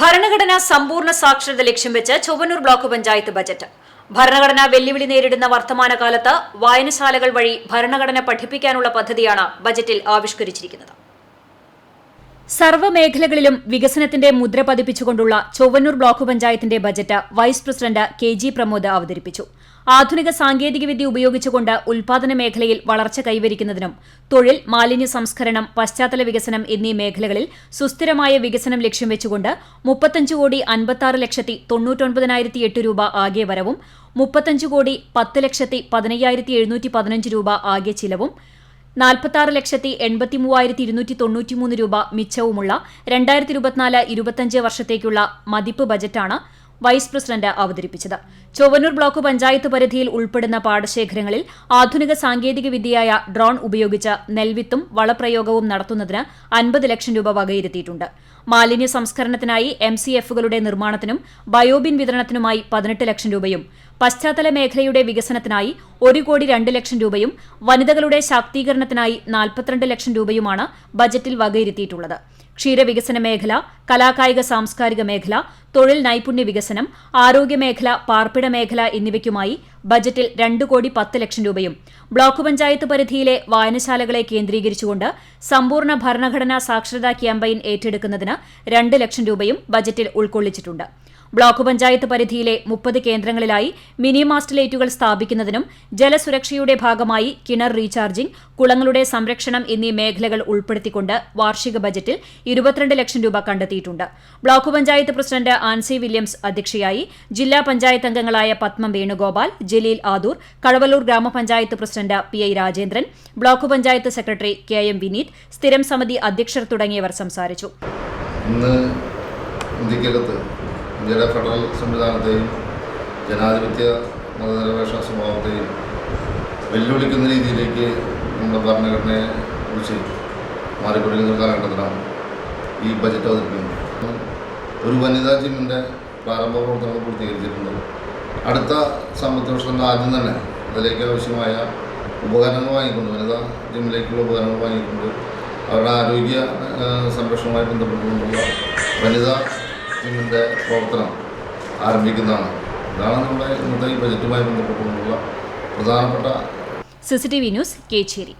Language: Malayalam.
ഭരണഘടനാ സമ്പൂർണ സാക്ഷരത ലക്ഷ്യം വെച്ച് ചൊവ്വന്നൂർ ബ്ലോക്ക് പഞ്ചായത്ത് ബജറ്റ്. ഭരണഘടന വെല്ലുവിളി നേരിടുന്ന വർത്തമാനകാലത്ത് വായനശാലകൾ വഴി ഭരണഘടന പഠിപ്പിക്കാനുള്ള പദ്ധതിയാണ് ബജറ്റിൽ ആവിഷ്കരിച്ചിരിക്കുന്നത്. സർവമേഖലകളിലും വികസനത്തിന്റെ മുദ്ര പതിപ്പിച്ചുകൊണ്ടുള്ള ചൊവ്വന്നൂർ ബ്ലോക്ക് പഞ്ചായത്തിന്റെ budget vice president K G Pramod അവതരിപ്പിച്ചു. ആധുനിക സാങ്കേതികവിദ്യ ഉപയോഗിച്ചുകൊണ്ട് ഉൽപാദന മേഖലയിൽ വളർച്ച കൈവരിക്കുന്നതിനും തൊഴിൽ മാലിന്യ സംസ്കരണം പശ്ചാത്തല വികസനം എന്നീ മേഖലകളിൽ സുസ്ഥിരമായ വികസനം ലക്ഷ്യം വെച്ചുകൊണ്ട് മുപ്പത്തഞ്ച് കോടി അൻപത്താറ് ലക്ഷത്തി തൊണ്ണൂറ്റൊൻപതിനായിരത്തി എട്ട് രൂപ ആകെ വരവും മുപ്പത്തഞ്ച് കോടി പത്ത് ലക്ഷത്തി പതിനയ്യായിരത്തി എഴുന്നൂറ്റി പതിനഞ്ച് രൂപ ആകെ ചിലവും നാൽപ്പത്തി ലക്ഷത്തി എൺപത്തി മൂവായിരത്തി ഇരുന്നൂറ്റി തൊണ്ണൂറ്റിമൂന്ന് രൂപ മിച്ചവുമുള്ള രണ്ടായിരത്തി ഇരുപത്തിനാല് ഇരുപത്തിയഞ്ച് വർഷത്തേക്കുള്ള മതിപ്പ് ബജറ്റാണ് വൈസ് പ്രസിഡന്റ് അവതരിപ്പിച്ചത്. ചൊവ്വന്നൂർ ബ്ലോക്ക് പഞ്ചായത്ത് പരിധിയിൽ ഉൾപ്പെടുന്ന പാടശേഖരങ്ങളിൽ ആധുനിക സാങ്കേതിക വിദ്യയായ ഡ്രോൺ ഉപയോഗിച്ച് നെൽവിത്തും വളപ്രയോഗവും നടത്തുന്നതിന് അൻപത് ലക്ഷം രൂപ വകയിരുത്തിയിട്ടുണ്ട്. മാലിന്യ സംസ്കരണത്തിനായി എം സി എഫുകളുടെ നിർമ്മാണത്തിനും ബയോബിൻ വിതരണത്തിനുമായി പതിനെട്ട് ലക്ഷം രൂപയും പശ്ചാത്തല മേഖലയുടെ വികസനത്തിനായി ഒരു കോടി രണ്ട് ലക്ഷം രൂപയും വനിതകളുടെ ശാക്തീകരണത്തിനായി നാൽപ്പത്തിരണ്ട് ലക്ഷം രൂപയുമാണ് ബജറ്റിൽ വകയിരുത്തിയിട്ടുള്ളത്. ക്ഷീരവികസന മേഖല കലാകായിക സാംസ്കാരിക മേഖല തൊഴിൽ നൈപുണ്യ വികസനം ആരോഗ്യമേഖല പാർപ്പിട മേഖല എന്നിവയ്ക്കുമായി ബജറ്റിൽ രണ്ട് കോടി പത്ത് ലക്ഷം രൂപയും ബ്ലോക്ക് പഞ്ചായത്ത് പരിധിയിലെ വായനശാലകളെ കേന്ദ്രീകരിച്ചുകൊണ്ട് സമ്പൂർണ ഭരണഘടനാ സാക്ഷരതാ ക്യാമ്പയിൻ ഏറ്റെടുക്കുന്നതിന് രണ്ട് ലക്ഷം രൂപയും ബജറ്റിൽ ഉൾക്കൊള്ളിച്ചിട്ടുണ്ട്. ബ്ലോക്ക് പഞ്ചായത്ത് പരിധിയിലെ മുപ്പത് കേന്ദ്രങ്ങളിലായി മിനി മാസ്റ്റ്ലൈറ്റുകൾ സ്ഥാപിക്കുന്നതിനും ജലസുരക്ഷയുടെ ഭാഗമായി കിണർ റീചാർജിംഗ് കുളങ്ങളുടെ സംരക്ഷണം എന്നീ മേഖലകൾ ഉൾപ്പെടുത്തിക്കൊണ്ട് വാർഷിക ബജറ്റിൽ ഇരുപത്തിരണ്ട് ലക്ഷം രൂപ കണ്ടെത്തിയിട്ടുണ്ട്. ബ്ലോക്ക് പഞ്ചായത്ത് പ്രസിഡന്റ് ആൻസി വില്യംസ് അധ്യക്ഷയായി ജില്ലാ പഞ്ചായത്ത് അംഗങ്ങളായ Padmam Venugopal Jaleel Adoor Kazhavalur grama panchayat president P I Rajendran block panchayat secretary K M Vineeth സ്ഥിരം സമിതി അധ്യക്ഷർ തുടങ്ങിയവർ സംസാരിച്ചു. ഇന്ന് ഇന്ത്യയുടെ ഫെഡറൽ സംവിധാനത്തെയും ജനാധിപത്യ മതനിരപേക്ഷ സ്വഭാവത്തെയും വെല്ലുവിളിക്കുന്ന രീതിയിലേക്ക് നമ്മുടെ ഭരണഘടനയെ കുറിച്ച് മാറിക്കൊണ്ടിരിക്കുന്ന ഒരു കാലഘട്ടത്തിലാണ് ഈ ബജറ്റ് അവതരിപ്പിക്കുന്നത്. ഒരു വനിതാ ജിമ്മിന്റെ പ്രാരംഭ പ്രവർത്തനങ്ങൾ പൂർത്തീകരിച്ചിട്ടുണ്ട്. അടുത്ത സാമ്പത്തിക വർഷത്തിന്റെ ആദ്യം തന്നെ അതിലേക്ക് ആവശ്യമായ ഉപകരണങ്ങൾ വാങ്ങിക്കൊണ്ട് വനിതാ ജിമ്മിലേക്കുള്ള ഉപകരണങ്ങൾ വാങ്ങിക്കൊണ്ട് അവരുടെ ആരോഗ്യ സംരക്ഷണവുമായി ബന്ധപ്പെട്ടുകൊണ്ടുള്ള വനിതാ ജിമ്മിന്റെ പ്രവർത്തനം ആരംഭിക്കുന്നതാണ്. ഇതാണ് നമ്മുടെ ഇന്നത്തെ ഈ ബജറ്റുമായി ബന്ധപ്പെട്ടുകൊണ്ടുള്ള പ്രധാനപ്പെട്ട വി ന്യൂസ് കേച്ചേരി.